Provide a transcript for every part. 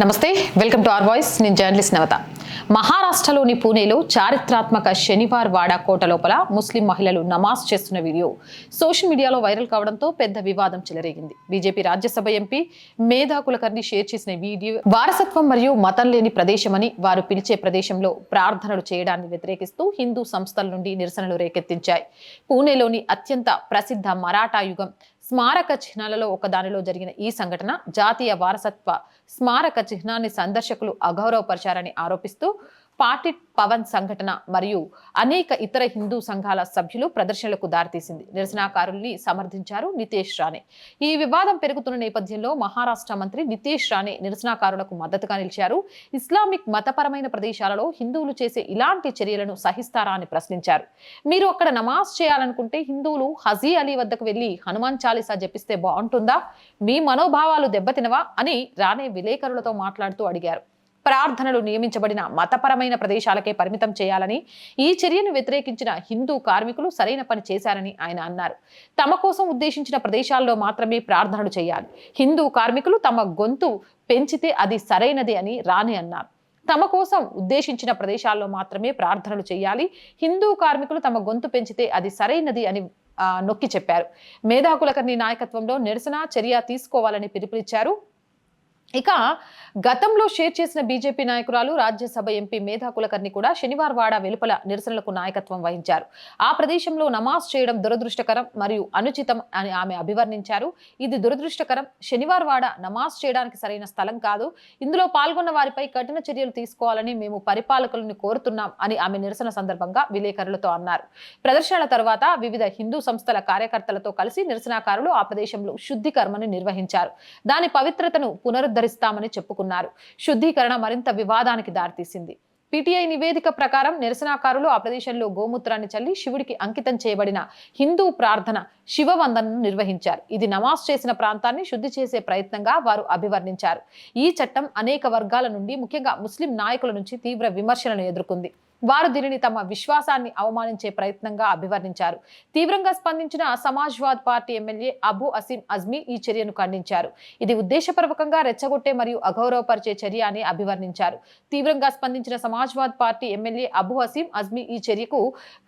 నమస్తే welcome to R voice. నేను journalist నవత. మహారాష్ట్రలోని పూణేలో చారిత్రాత్మక శనివార్ వాడ కోట లోపల ముస్లిం మహిళలు నమాజ్ చేస్తున్న వీడియో. సోషల్ మీడియాలో వైరల్ కావడంతో పెద్ద వివాదం చెలరేగింది. BJP Rajya Sabha MP Medha Kulkarni share చేసిన వీడియో వారసత్వం మరియు మతం లేని ప్రదేశమని వారు పిలిచే ప్రదేశంలో ప్రార్థనలు చేయడాన్ని వ్యతిరేకిస్తూ హిందూ సంస్థల నుండి నిరసనలు రేకెత్తించాయి. పూణేలోని అత్యంత ప్రసిద్ధ మరాఠా యుగం స్మారక చిహ్నాలలో ఒకదానిలో జరిగిన ఈ సంఘటన జాతీయ వారసత్వ స్మారక చిహ్నాన్ని సందర్శకులు అగౌరవపరిచారని ఆరోపిస్తూ పార్టీ పవన్ సంఘటన మరియు అనేక ఇతర హిందూ సంఘాల సభ్యులు ప్రదర్శనలకు దారితీసింది. నిరసనకారుల్ని సమర్థించారు నితేష్ రాణే. ఈ వివాదం పెరుగుతున్న నేపథ్యంలో మహారాష్ట్ర మంత్రి నితేష్ రాణే నిరసనకారులకు మద్దతుగా నిలిచారు. ఇస్లామిక్ మతపరమైన ప్రదేశాలలో హిందువులు చేసే ఇలాంటి చర్యలను సహిస్తారా అని ప్రశ్నించారు. మీరు అక్కడ నమాజ్ చేయాలనుకుంటే హిందువులు హజీ అలీ వద్దకు వెళ్ళి హనుమాన్ చాలీసా జపిస్తే బాగుంటుందా? మీ మనోభావాలు దెబ్బతినవా? అని రాణే విలేకరులతో మాట్లాడుతూ అడిగారు. ప్రార్థనలు నియమించబడిన మతపరమైన ప్రదేశాలకే పరిమితం చేయాలని ఈ చర్యను వ్యతిరేకించిన హిందూ కార్మికులు సరైన పని చేశారని ఆయన అన్నారు. తమ కోసం ఉద్దేశించిన ప్రదేశాల్లో మాత్రమే ప్రార్థనలు చేయాలి. హిందూ కార్మికులు తమ గొంతు పెంచితే అది సరైనది అని రాని అన్నారు. తమ కోసం ఉద్దేశించిన ప్రదేశాల్లో మాత్రమే ప్రార్థనలు చేయాలి. హిందూ కార్మికులు తమ గొంతు పెంచితే అది సరైనది అని నొక్కి చెప్పారు. మేధా కులకర్ణి నాయకత్వంలో నిరసన చర్య తీసుకోవాలని పిలుపునిచ్చారు. ఇక గతంలో షేర్ చేసిన బీజేపీ నాయకురాలు రాజ్యసభ ఎంపీ మేధా కులకర్ణి కూడా శనివారం వాడ వెలుపల నిరసనలకు నాయకత్వం వహించారు. ఆ ప్రదేశంలో నమాజ్ చేయడం దురదృష్టకరం మరియు అనుచితం అని ఆమె అభివర్ణించారు. ఇది దురదృష్టకరం. శనివారం వాడ నమాజ్ చేయడానికి సరైన స్థలం కాదు. ఇందులో పాల్గొన్న వారిపై కఠిన చర్యలు తీసుకోవాలని మేము పరిపాలకులను కోరుతున్నాం అని ఆమె నిరసన సందర్భంగా విలేకరులతో అన్నారు. ప్రదర్శనల తర్వాత వివిధ హిందూ సంస్థల కార్యకర్తలతో కలిసి నిరసనకారులు ఆ ప్రదేశంలో శుద్ధి కర్మను నిర్వహించారు. దాని పవిత్రతను పునరుద్ధరిస్తామని చెప్పుకున్నారు. శుద్ధీకరణ మరింత వివాదానికి దారితీసింది. పీటీఐ నివేదిక ప్రకారం నిరసనకారులు ఆ ప్రదేశంలో గోమూత్రాన్ని చల్లి శివుడికి అంకితం చేయబడిన హిందూ ప్రార్థన శివవందనను నిర్వహించారు. ఇది నమాజ్ చేసిన ప్రాంతాన్ని శుద్ధి చేసే ప్రయత్నంగా వారు అభివర్ణించారు. ఈ చట్టం అనేక వర్గాల నుండి ముఖ్యంగా ముస్లిం నాయకుల నుంచి తీవ్ర విమర్శలను ఎదుర్కొంది. వారు దీనిని తమ విశ్వాసాన్ని అవమానించే ప్రయత్నంగా అభివర్ణించారు. తీవ్రంగా స్పందించిన సమాజ్వాద్ పార్టీ ఎమ్మెల్యే అబు అసీం అజ్మీ ఈ చర్యను ఖండించారు. ఇది ఉద్దేశపూర్వకంగా రెచ్చగొట్టే మరియు అగౌరవపరిచే చర్య అని అభివర్ణించారు. తీవ్రంగా స్పందించిన సమాజ్వాద్ పార్టీ ఎమ్మెల్యే అబు అసీం అజ్మీ ఈ చర్యకు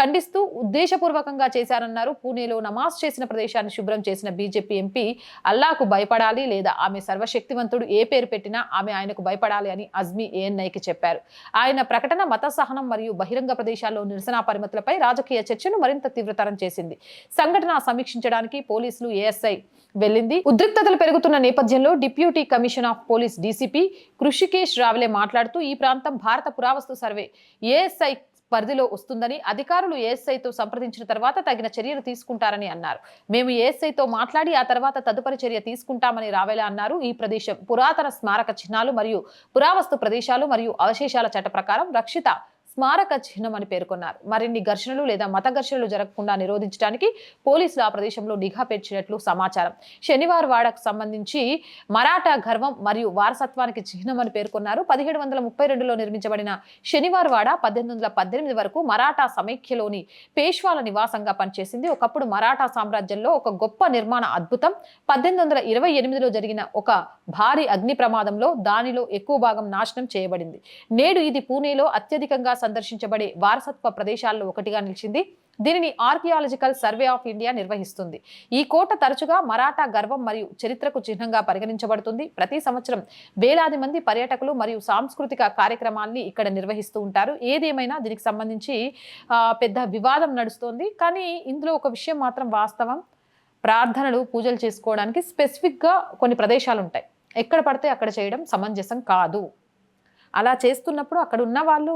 ఖండిస్తూ ఉద్దేశపూర్వకంగా చేశారన్నారు. పూణేలో నమాజ్ చేసిన ప్రదేశాన్ని శుభ్రం చేసిన బీజేపీ ఎంపీ అల్లాకు భయపడాలి లేదా ఆమె సర్వశక్తివంతుడు ఏ పేరు పెట్టినా ఆమె ఆయనకు భయపడాలి అని అజ్మీ ఏఎన్ఐకి చెప్పారు. ఆయన ప్రకటన మత సహనం మరియు బహిరంగ ప్రదేశాల్లో నిరసన పరిమితులపై రాజకీయ చర్చను మరింత తీవ్రతరం చేసింది. సంఘటన సమీక్షించడానికి పోలీసులు ఏఎస్ఐ వెళ్ళింది. ఉద్రిక్తతలు పెరుగుతున్న నేపథ్యంలో deputy commission of police DCP Krishikesh Rawale మాట్లాడుతూ ఈ ప్రాంతం భారత పురావస్తు సర్వే ఏఎస్ఐ పరిధిలో వస్తుందని అధికారులు ఏఎస్ఐతో సంప్రదించిన తర్వాత తగిన చర్యలు తీసుకుంటారని అన్నారు. మేము ఏఎస్ఐతో మాట్లాడి ఆ తర్వాత తదుపరి చర్య తీసుకుంటామని రావేలా అన్నారు. ఈ ప్రదేశం పురాతన స్మారక చిహ్నాలు మరియు పురావస్తు ప్రదేశాలు మరియు అవశేషాల చట్ట ప్రకారం రక్షిత స్మారక చిహ్నం అని పేర్కొన్నారు. మరిన్ని ఘర్షణలు లేదా మత ఘర్షణలు జరగకుండా నిరోధించడానికి పోలీసులు ఆ ప్రదేశంలో నిఘా పెంచినట్లు సమాచారం. శనివారం వాడకు సంబంధించి మరాఠా గర్వం మరియు వారసత్వానికి చిహ్నం అని పేర్కొన్నారు. పదిహేడు వందల ముప్పై రెండులో నిర్మించబడిన శనివారం వాడ పద్దెనిమిది వందల పద్దెనిమిది వరకు మరాఠా సమైక్యలోని పేష్వాల నివాసంగా పనిచేసింది. ఒకప్పుడు మరాఠా సామ్రాజ్యంలో ఒక గొప్ప నిర్మాణ అద్భుతం. పద్దెనిమిది వందల ఇరవై ఎనిమిదిలో జరిగిన ఒక భారీ అగ్ని ప్రమాదంలో దానిలో ఎక్కువ భాగం నాశనం చేయబడింది. నేడు ఇది పూణేలో అత్యధికంగా సందర్శించబడే వారసత్వ ప్రదేశాల్లో ఒకటిగా నిలిచింది. దీనిని ఆర్కియాలజికల్ సర్వే ఆఫ్ ఇండియా నిర్వహిస్తుంది. ఈ కోట తరచుగా మరాఠా గర్వం మరియు చరిత్రకు చిహ్నంగా పరిగణించబడుతుంది. ప్రతి సంవత్సరం వేలాది మంది పర్యాటకులు మరియు సాంస్కృతిక కార్యక్రమాల్ని ఇక్కడ నిర్వహిస్తూ ఉంటారు. ఏదేమైనా దీనికి సంబంధించి పెద్ద వివాదం నడుస్తోంది. కానీ ఇందులో ఒక విషయం మాత్రం వాస్తవం. ప్రార్థనలు పూజలు చేసుకోవడానికి స్పెసిఫిక్గా కొన్ని ప్రదేశాలు ఉంటాయి ఎక్కడ పడితే అక్కడ చేయడం సమంజసం కాదు. అలా చేస్తున్నప్పుడు అక్కడ ఉన్న వాళ్ళు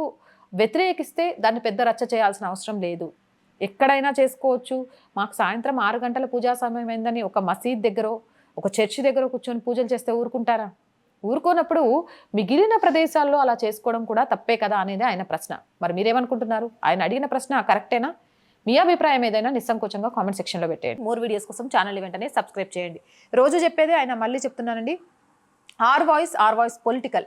వ్యతిరేకిస్తే దాన్ని పెద్ద రచ్చ చేయాల్సిన అవసరం లేదు. ఎక్కడైనా చేసుకోవచ్చు. మాకు సాయంత్రం ఆరు గంటల పూజా సమయం అయిందని ఒక మసీద్ దగ్గర ఒక చర్చి దగ్గర కూర్చొని పూజలు చేస్తే ఊరుకుంటారా? ఊరుకోనప్పుడు మిగిలిన ప్రదేశాల్లో అలా చేసుకోవడం కూడా తప్పే కదా అనేది ఆయన ప్రశ్న. మరి మీరేమనుకుంటున్నారు? ఆయన అడిగిన ప్రశ్న కరెక్టేనా? మీ అభిప్రాయం ఏదైనా నిస్సంకోచంగా కామెంట్ సెక్షన్లో పెట్టేయండి. మోర్ వీడియోస్ కోసం ఛానల్ వెంటనే సబ్స్క్రైబ్ చేయండి. రోజు చెప్పేదే ఆయన మళ్ళీ చెప్తున్నానండి. R voice R voice political